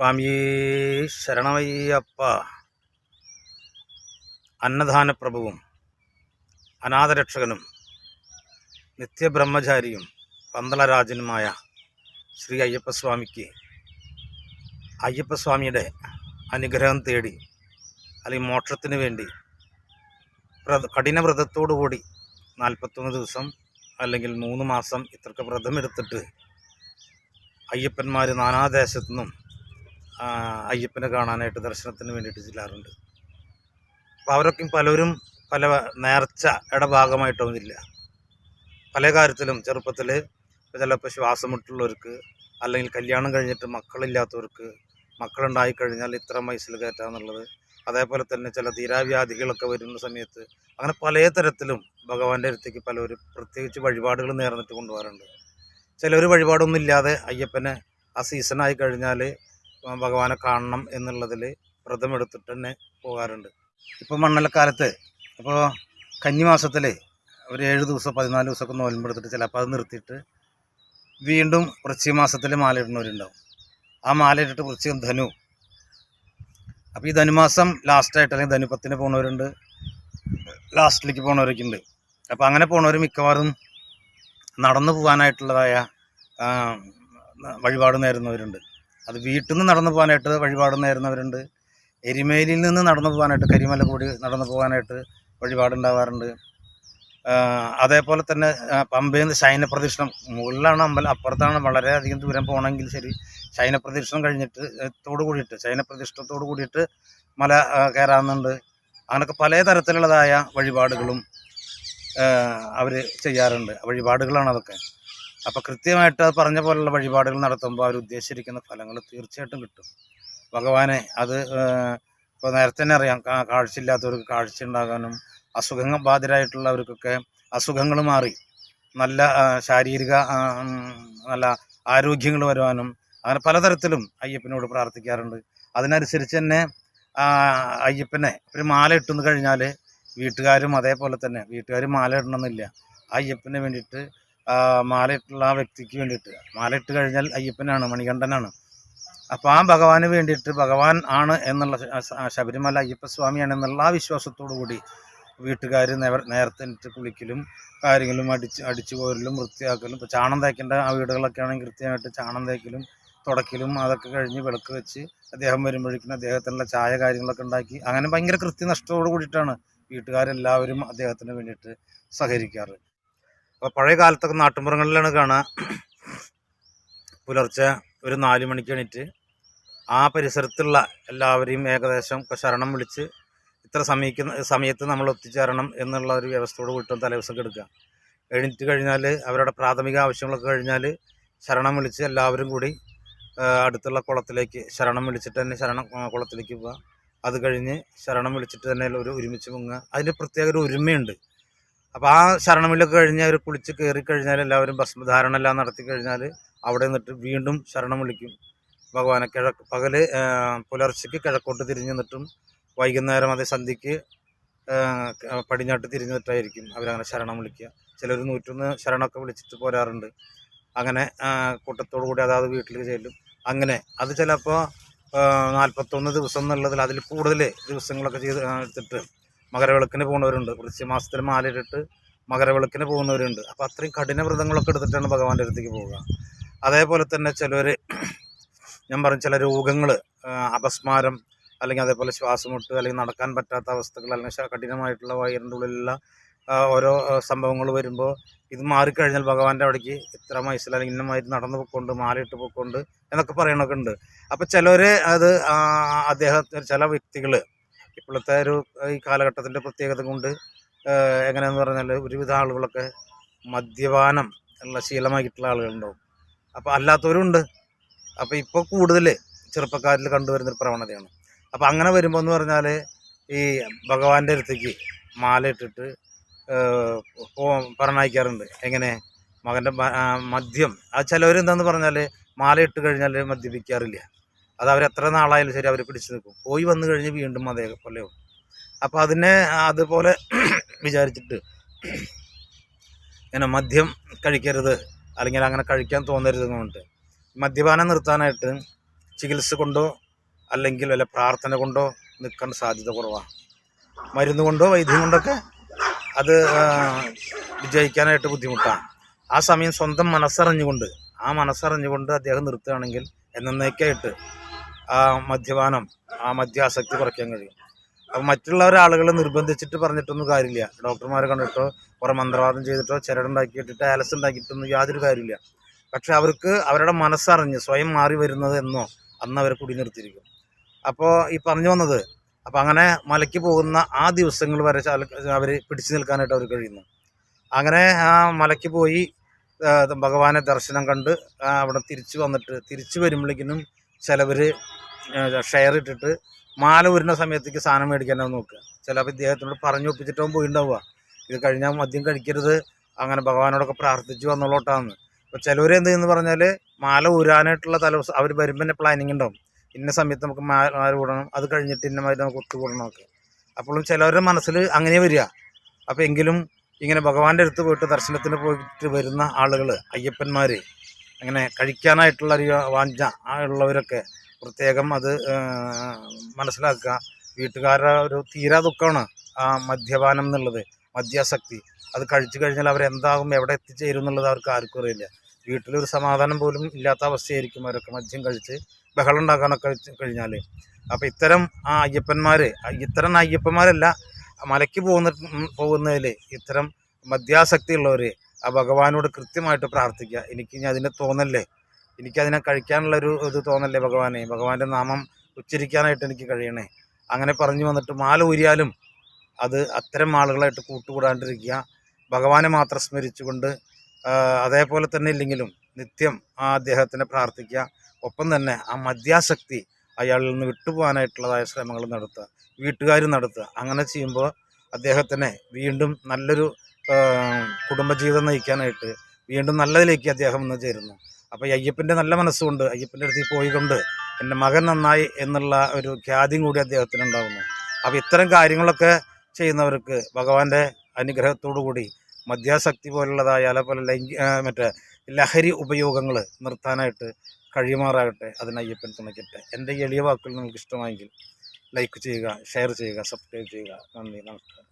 സ്വാമിയേ ശരണമയ്യപ്പ. അന്നദാനപ്രഭുവും അനാഥരക്ഷകനും നിത്യബ്രഹ്മചാരിയും പന്തളരാജനുമായ ശ്രീ അയ്യപ്പസ്വാമിക്ക് അയ്യപ്പസ്വാമിയുടെ അനുഗ്രഹം തേടി അല്ലെങ്കിൽ മോക്ഷത്തിന് വേണ്ടി കഠിനവ്രതത്തോടുകൂടി കഠിന വ്രതത്തോടുകൂടി നാൽപ്പത്തൊന്ന് ദിവസം അല്ലെങ്കിൽ മൂന്ന് മാസം ഇത്രക്ക് വ്രതമെടുത്തിട്ട് അയ്യപ്പന്മാർ നാനാദേശത്തു നിന്നും അയ്യപ്പനെ കാണാനായിട്ട് ദർശനത്തിന് വേണ്ടിയിട്ട് ചെല്ലാറുണ്ട്. അപ്പോൾ അവരൊക്കെ പലരും പല നേർച്ചയുടെ ഭാഗമായിട്ടൊന്നുമില്ല പല കാര്യത്തിലും ചെറുപ്പത്തിൽ ചിലപ്പോൾ ശ്വാസം മുട്ടുള്ളവർക്ക് അല്ലെങ്കിൽ കല്യാണം കഴിഞ്ഞിട്ട് മക്കളില്ലാത്തവർക്ക് മക്കളുണ്ടായി കഴിഞ്ഞാൽ ഇത്ര വയസ്സിൽ കയറ്റാന്നുള്ളത് അതേപോലെ തന്നെ ചില തീരാവ്യാധികളൊക്കെ വരുന്ന സമയത്ത് അങ്ങനെ പല തരത്തിലും ഭഗവാന്റെ അടുത്തേക്ക് പലരും പ്രത്യേകിച്ച് വഴിപാടുകൾ നേർന്നിട്ട് കൊണ്ടുപോകാറുണ്ട്. ചിലർ വഴിപാടൊന്നും ഇല്ലാതെ അയ്യപ്പനെ ആ സീസണായി കഴിഞ്ഞാൽ ഭഗവാനെ കാണണം എന്നുള്ളതിൽ വ്രതമെടുത്തിട്ട് തന്നെ പോകാറുണ്ട്. ഇപ്പോൾ മണ്ണലക്കാലത്ത് ഇപ്പോൾ കന്നിമാസത്തിൽ ഒരു ഏഴ് ദിവസം പതിനാല് ദിവസമൊക്കെ നോലമ്പെടുത്തിട്ട് ചിലപ്പോൾ അത് നിർത്തിയിട്ട് വീണ്ടും വൃശ്ചിക മാസത്തിൽ മാല ഇടുന്നവരുണ്ടാവും ആ മാല ഇട്ടിട്ട് വൃശ്ചികം ധനു. അപ്പോൾ ഈ ധനുമാസം ലാസ്റ്റായിട്ട് അല്ലെങ്കിൽ ധനുപത്തിന് പോകുന്നവരുണ്ട് ലാസ്റ്റിലേക്ക് പോകുന്നവരൊക്കെ ഉണ്ട് അപ്പോൾ അങ്ങനെ പോകുന്നവർ മിക്കവാറും നടന്നു പോകാനായിട്ടുള്ളതായ വഴിപാട് നേരുന്നവരുണ്ട്. അത് വീട്ടിൽ നിന്ന് നടന്നു പോകാനായിട്ട് വഴിപാട് നേരുന്നവരുണ്ട്. എരിമേലിയിൽ നിന്ന് നടന്നു പോകാനായിട്ട് കരിമല കൂടി നടന്നു പോകാനായിട്ട് വഴിപാടുണ്ടാവാറുണ്ട് അതേപോലെ തന്നെ പമ്പയിൽ നിന്ന് ശയനപ്രദക്ഷിണം മുകളിലാണ് അമ്പലം അപ്പുറത്താണ് വളരെയധികം ദൂരം പോകണമെങ്കിൽ ശരി ശയനപ്രദക്ഷിണം കഴിഞ്ഞിട്ട് തോട് കൂടിയിട്ട് ശയനപ്രദക്ഷിണത്തോട് കൂടിയിട്ട് മല കയറാവുന്നുണ്ട് അങ്ങനെയൊക്കെ പല തരത്തിലുള്ളതായ വഴിപാടുകളും അവർ ചെയ്യാറുണ്ട്. വഴിപാടുകളാണ് അതൊക്കെ അപ്പോൾ കൃത്യമായിട്ട് അത് പറഞ്ഞ പോലുള്ള വഴിപാടുകൾ നടത്തുമ്പോൾ അവർ ഉദ്ദേശിച്ചിരിക്കുന്ന ഫലങ്ങൾ തീർച്ചയായിട്ടും കിട്ടും. ഭഗവാനെ അത് ഇപ്പോൾ നേരത്തെ തന്നെ അറിയാം കാഴ്ച കാഴ്ചയില്ലാത്തവർക്ക് കാഴ്ച ഉണ്ടാകാനും അസുഖങ്ങൾ ബാധിതരായിട്ടുള്ളവർക്കൊക്കെ അസുഖങ്ങൾ മാറി. നല്ല ശാരീരിക നല്ല ആരോഗ്യങ്ങൾ വരുവാനും അങ്ങനെ പലതരത്തിലും അയ്യപ്പനോട് പ്രാർത്ഥിക്കാറുണ്ട്. അതിനനുസരിച്ച് തന്നെ അയ്യപ്പനെ ഒരു മാല ഇട്ടുന്ന് കഴിഞ്ഞാൽ വീട്ടുകാരും അതേപോലെ തന്നെ വീട്ടുകാരും മാല ഇടണമെന്നില്ല. അയ്യപ്പന് വേണ്ടിയിട്ട് ആ, മാല ഇട്ടുള്ള ആ വ്യക്തിക്ക് വേണ്ടിയിട്ട്. മാലയിട്ട് കഴിഞ്ഞാൽ അയ്യപ്പനാണ് മണികണ്ഠനാണ്. അപ്പോൾ ആ ഭഗവാന് വേണ്ടിയിട്ട് ഭഗവാൻ ആണ് എന്നുള്ള ശബരിമല അയ്യപ്പസ്വാമിയാണ് എന്നുള്ള ആ വിശ്വാസത്തോടു കൂടി വീട്ടുകാർ നേരത്തെ കുളിക്കലും കാര്യങ്ങളും അടിച്ച് അടിച്ചു പോരലും വൃത്തിയാക്കലും ഇപ്പോൾ ചാണം തേക്കേണ്ട ആ വീടുകളൊക്കെ ആണെങ്കിൽ കൃത്യമായിട്ട് ചാണം തേക്കലും തുടക്കലും അതൊക്കെ കഴിഞ്ഞ് വിളക്ക് വെച്ച് അദ്ദേഹം വരുമ്പോഴേക്കും അദ്ദേഹത്തിനുള്ള ചായ കാര്യങ്ങളൊക്കെ ഉണ്ടാക്കി അങ്ങനെ ഭയങ്കര കൃത്യനിഷ്ഠയോട് കൂടിയിട്ടാണ് വീട്ടുകാരെല്ലാവരും അദ്ദേഹത്തിന് വേണ്ടിയിട്ട് സഹകരിക്കാറ്. അപ്പോൾ പഴയ കാലത്തൊക്കെ നാട്ടുമ്പുറങ്ങളിലാണ് കാണുക. പുലർച്ചെ ഒരു നാല് മണിക്ക് എണീറ്റ് ആ പരിസരത്തുള്ള എല്ലാവരെയും ഏകദേശം ശരണം വിളിച്ച് ഇത്ര സമയക്കുന്ന സമയത്ത് നമ്മൾ ഒത്തുചേരണം എന്നുള്ള ഒരു വ്യവസ്ഥയോട് കൂട്ടും തലേദിവസം എടുക്കുക. എണീറ്റ് കഴിഞ്ഞാൽ അവരുടെ പ്രാഥമിക ആവശ്യങ്ങളൊക്കെ കഴിഞ്ഞാൽ ശരണം വിളിച്ച് എല്ലാവരും കൂടി അടുത്തുള്ള കുളത്തിലേക്ക് ശരണം വിളിച്ചിട്ട് തന്നെ ശരണം കുളത്തിലേക്ക് പോവുക. അത് കഴിഞ്ഞ് ശരണം വിളിച്ചിട്ട് തന്നെ ഒരു ഒരുമിച്ച് മുങ്ങുക. അതിന് പ്രത്യേക ഒരു ഒരുമയുണ്ട്. അപ്പോൾ ആ ശരണമില്ലൊക്കെ കഴിഞ്ഞ് അവർ കുളിച്ച് കയറി കഴിഞ്ഞാൽ എല്ലാവരും ഭസ്മധാരണ എല്ലാം നടത്തി കഴിഞ്ഞാൽ അവിടെ നിന്നിട്ട് വീണ്ടും ശരണം വിളിക്കും. ഭഗവാനെ കിഴക്ക് പകൽ ആ, പുലർച്ചയ്ക്ക് കിഴക്കോട്ട് തിരിഞ്ഞു നിന്നിട്ടും വൈകുന്നേരം അതേ സന്ധ്യയ്ക്ക് പടിഞ്ഞാട്ട് തിരിഞ്ഞു നിന്നിട്ടായിരിക്കും അവരങ്ങനെ ശരണം വിളിക്കുക. ചിലർ നൂറ്റൊന്ന് ശരണമൊക്കെ വിളിച്ചിട്ട് പോരാറുണ്ട്. അങ്ങനെ കൂട്ടത്തോടു കൂടി അതാത് വീട്ടിൽ ചെല്ലും. അങ്ങനെ അത് ചിലപ്പോൾ നാൽപ്പത്തൊന്ന് ദിവസം എന്നുള്ളതിൽ അതിൽ കൂടുതൽ ദിവസങ്ങളൊക്കെ ചെയ്ത് എടുത്തിട്ട് മകരവിളക്കിന് പോകുന്നവരുണ്ട്. വൃശ്ചിക മാസത്തിൽ മാലയിട്ടിട്ട് മകരവിളക്കിന് പോകുന്നവരുണ്ട്. അപ്പോൾ അത്രയും കഠിന വ്രതങ്ങളൊക്കെ എടുത്തിട്ടാണ് ഭഗവാന്റെ അടുത്തേക്ക് പോവുക. അതേപോലെ തന്നെ ചിലർ ഞാൻ പറഞ്ഞ ചില രോഗങ്ങൾ അപസ്മാരം അല്ലെങ്കിൽ അതേപോലെ ശ്വാസമുട്ട് അല്ലെങ്കിൽ നടക്കാൻ പറ്റാത്ത അവസ്ഥകൾ അല്ലെങ്കിൽ കഠിനമായിട്ടുള്ള വയറിന്റെ ഉള്ളിലുള്ള ഓരോ സംഭവങ്ങൾ വരുമ്പോൾ ഇത് മാറിക്കഴിഞ്ഞാൽ ഭഗവാന്റെ അവിടേക്ക് ഇത്ര വയസ്സിൽ അല്ലെങ്കിൽ ഇന്നമായിട്ട് നടന്നു പോയിക്കൊണ്ട് മാലയിട്ട് പോയിക്കൊണ്ട് എന്നൊക്കെ പറയണൊക്കെ ഉണ്ട്. അപ്പോൾ ചിലർ അത് അദ്ദേഹത്തിന് ചില വ്യക്തികൾ ഇപ്പോഴത്തെ ഒരു ഈ കാലഘട്ടത്തിന്റെ പ്രത്യേകത കൊണ്ട് ആ, എങ്ങനെയാന്ന് പറഞ്ഞാൽ ഒരുവിധ ആളുകളൊക്കെ മദ്യപാനം ഉള്ള ശീലമായിട്ടുള്ള ആളുകളുണ്ടാവും. അപ്പോൾ അല്ലാത്തവരുണ്ട്. അപ്പോൾ ഇപ്പോൾ കൂടുതൽ ചെറുപ്പക്കാരിൽ കണ്ടുവരുന്നൊരു പ്രവണതയാണ്. അപ്പോൾ അങ്ങനെ വരുമ്പോൾ എന്ന് പറഞ്ഞാൽ ഈ ഭഗവാന്റെ അടുത്തേക്ക് മാല ഇട്ടിട്ട് പറഞ്ഞയക്കാറുണ്ട്. എങ്ങനെ? മകന്റെ മദ്യം. അത് ചിലവരെന്താന്ന് പറഞ്ഞാൽ മാല ഇട്ട് കഴിഞ്ഞാൽ മദ്യപിക്കാറില്ല. അത് അവർ എത്ര നാളായാലും ശരി അവർ പിടിച്ചു നിൽക്കും പോയി വന്നു കഴിഞ്ഞ് വീണ്ടും അതേപോലെയാവും അപ്പോൾ അതിനെ അതുപോലെ വിചാരിച്ചിട്ട് ഇങ്ങനെ മദ്യം കഴിക്കരുത് അല്ലെങ്കിൽ അങ്ങനെ കഴിക്കാൻ തോന്നരുത് എന്ന് പറഞ്ഞിട്ട് മദ്യപാനം നിർത്താനായിട്ട് ചികിത്സ കൊണ്ടോ അല്ലെങ്കിൽ വല്ല പ്രാർത്ഥന കൊണ്ടോ നിൽക്കാൻ സാധ്യത കുറവാണ് മരുന്ന് കൊണ്ടോ വൈദ്യം കൊണ്ടൊക്കെ അത് വിജയിക്കാനായിട്ട് ബുദ്ധിമുട്ടാണ് ആ സമയം സ്വന്തം മനസ്സറിഞ്ഞുകൊണ്ട് ആ മനസ്സറിഞ്ഞുകൊണ്ട് അദ്ദേഹം നിർത്തുകയാണെങ്കിൽ എന്നേക്കായിട്ട് മദ്യപാനം ആ മദ്യാസക്തി കുറയ്ക്കാൻ കഴിയും. അപ്പം മറ്റുള്ള ഒരാളുകളെ നിർബന്ധിച്ചിട്ട് പറഞ്ഞിട്ടൊന്നും കാര്യമില്ല. ഡോക്ടർമാരെ കണ്ടിട്ടോ കുറേ മന്ത്രവാദം ചെയ്തിട്ടോ ചിരടുണ്ടാക്കിയിട്ടിട്ട് ആലസ് ഉണ്ടാക്കിയിട്ടൊന്നും യാതൊരു കാര്യമില്ല പക്ഷെ അവർക്ക് അവരുടെ മനസ്സറിഞ്ഞ് സ്വയം മാറി വരുന്നത് എന്നോ അന്ന് അവർ കുടി നിർത്തിയിരിക്കും. അപ്പോൾ ഈ പറഞ്ഞു വന്നത് അപ്പോൾ അങ്ങനെ മലയ്ക്ക് പോകുന്ന ആ ദിവസങ്ങൾ വരെ അവർ പിടിച്ചു നിൽക്കാനായിട്ട് അവർ കഴിയുന്നു. അങ്ങനെ ആ മലയ്ക്ക് പോയി ആ, ഭഗവാനെ ദർശനം കണ്ട് ആ, അവിടെ തിരിച്ചു വന്നിട്ട് തിരിച്ചു വരുമ്പോഴേക്കിനും ചിലവർ ഷെയർ ഇട്ടിട്ട് മാല ഉരുന്ന സമയത്തേക്ക് സാധനം മേടിക്കാനാവും നോക്കുക. ചിലപ്പോൾ ഇദ്ദേഹത്തിനോട് പറഞ്ഞു ഒപ്പിച്ചിട്ടാവും പോയിണ്ടാവുക. ഇത് കഴിഞ്ഞാൽ മദ്യം കഴിക്കരുത് അങ്ങനെ ഭഗവാനോടൊക്കെ പ്രാർത്ഥിച്ചു വന്നോളോട്ടാന്ന്. അപ്പോൾ ചിലവർ എന്ത് ചെയ്യുന്നു പറഞ്ഞാൽ മാല ഊരാനായിട്ടുള്ള തലവസം അവർ വരുമ്പോൾ തന്നെ പ്ലാനിങ് ഉണ്ടാവും ഇന്ന സമയത്ത് നമുക്ക് മാല കൂടണം അത് കഴിഞ്ഞിട്ട് ഇന്ന മാതിരി നമുക്ക് ഒത്തുകൂടണം ഒക്കെ. അപ്പോഴും ചിലവരുടെ മനസ്സിൽ അങ്ങനെ വരിക. അപ്പോൾ എങ്കിലും ഇങ്ങനെ ഭഗവാന്റെ അടുത്ത് പോയിട്ട് ദർശനത്തിന് പോയിട്ട് വരുന്ന ആളുകൾ അയ്യപ്പന്മാർ അങ്ങനെ കഴിക്കാനായിട്ടുള്ള ഒരു വാഞ്ച ഉള്ളവരൊക്കെ പ്രത്യേകം അത് മനസ്സിലാക്കുക. വീട്ടുകാരുടെ ഒരു തീരാ ദുഃഖമാണ് ആ മദ്യപാനം എന്നുള്ളത് മദ്യാസക്തി. അത് കഴിച്ചു കഴിഞ്ഞാൽ അവരെന്താകും എവിടെ എത്തിച്ചേരും എന്നുള്ളത് അവർക്ക് ആർക്കും അറിയില്ല. വീട്ടിലൊരു സമാധാനം പോലും ഇല്ലാത്ത അവസ്ഥയായിരിക്കും അവരൊക്കെ മദ്യം കഴിച്ച് ബഹളം ഉണ്ടാക്കാനൊക്കെ കഴിഞ്ഞാൽ അപ്പോൾ ഇത്തരം ആ അയ്യപ്പന്മാർ ഇത്തരം അയ്യപ്പന്മാരല്ല മലയ്ക്ക് പോകുന്ന പോകുന്നതിൽ ഇത്തരം മദ്യാസക്തി ഉള്ളവർ ആ ഭഗവാനോട് കൃത്യമായിട്ട് പ്രാർത്ഥിക്കുക. എനിക്ക് ഇനി അതിന്റെ തോന്നല്ലേ? എനിക്കതിനെ കഴിക്കാനുള്ളൊരു ഇത് തോന്നല്ലേ ഭഗവാനെ? ഭഗവാന്റെ നാമം ഉച്ചരിക്കാനായിട്ട് എനിക്ക് കഴിയണേ. അങ്ങനെ പറഞ്ഞു വന്നിട്ട് മാല ഊരിയാലും അത് അത്തരം ആളുകളായിട്ട് കൂട്ടുകൂടാണ്ടിരിക്കുക. ഭഗവാനെ മാത്രം സ്മരിച്ചുകൊണ്ട് അതേപോലെ തന്നെ ഇല്ലെങ്കിലും നിത്യം ആ അദ്ദേഹത്തിനെ പ്രാർത്ഥിക്കുക. ഒപ്പം തന്നെ ആ മദ്യാസക്തി അയാളിൽ നിന്ന് വിട്ടുപോകാനായിട്ടുള്ളതായ ശ്രമങ്ങൾ നടത്തുക വീട്ടുകാർ നടത്തുക. അങ്ങനെ ചെയ്യുമ്പോൾ അദ്ദേഹത്തിനെ വീണ്ടും നല്ലൊരു കുടുംബജീവിതം നയിക്കാനായിട്ട് വീണ്ടും നല്ലതിലേക്ക് അദ്ദേഹം ഇന്ന് ചേരുന്നു. അപ്പോൾ അയ്യപ്പന്റെ നല്ല മനസ്സുകൊണ്ട് അയ്യപ്പന്റെ അടുത്ത് പോയിക്കൊണ്ട് എന്റെ മകൻ നന്നായി എന്നുള്ള ഒരു ഖ്യാതിയും കൂടി അദ്ദേഹത്തിന് ഉണ്ടാകുന്നു. അപ്പോൾ ഇത്തരം കാര്യങ്ങളൊക്കെ ചെയ്യുന്നവർക്ക് ഭഗവാന്റെ അനുഗ്രഹത്തോടു കൂടി മദ്യാസക്തി പോലുള്ളതായ അതേപോലെ ലൈംഗി ആ, മറ്റേ ലഹരി ഉപയോഗങ്ങൾ നിർത്താനായിട്ട് കഴിയുമാറാകട്ടെ അതിന് അയ്യപ്പൻ തുണയ്ക്കട്ടെ. എന്റെ എളിയ വാക്കുകൾ നിങ്ങൾക്ക് ഇഷ്ടമായെങ്കിൽ ലൈക്ക് ചെയ്യുക ഷെയർ ചെയ്യുക സബ്സ്ക്രൈബ് ചെയ്യുക. നന്ദി നമസ്കാരം.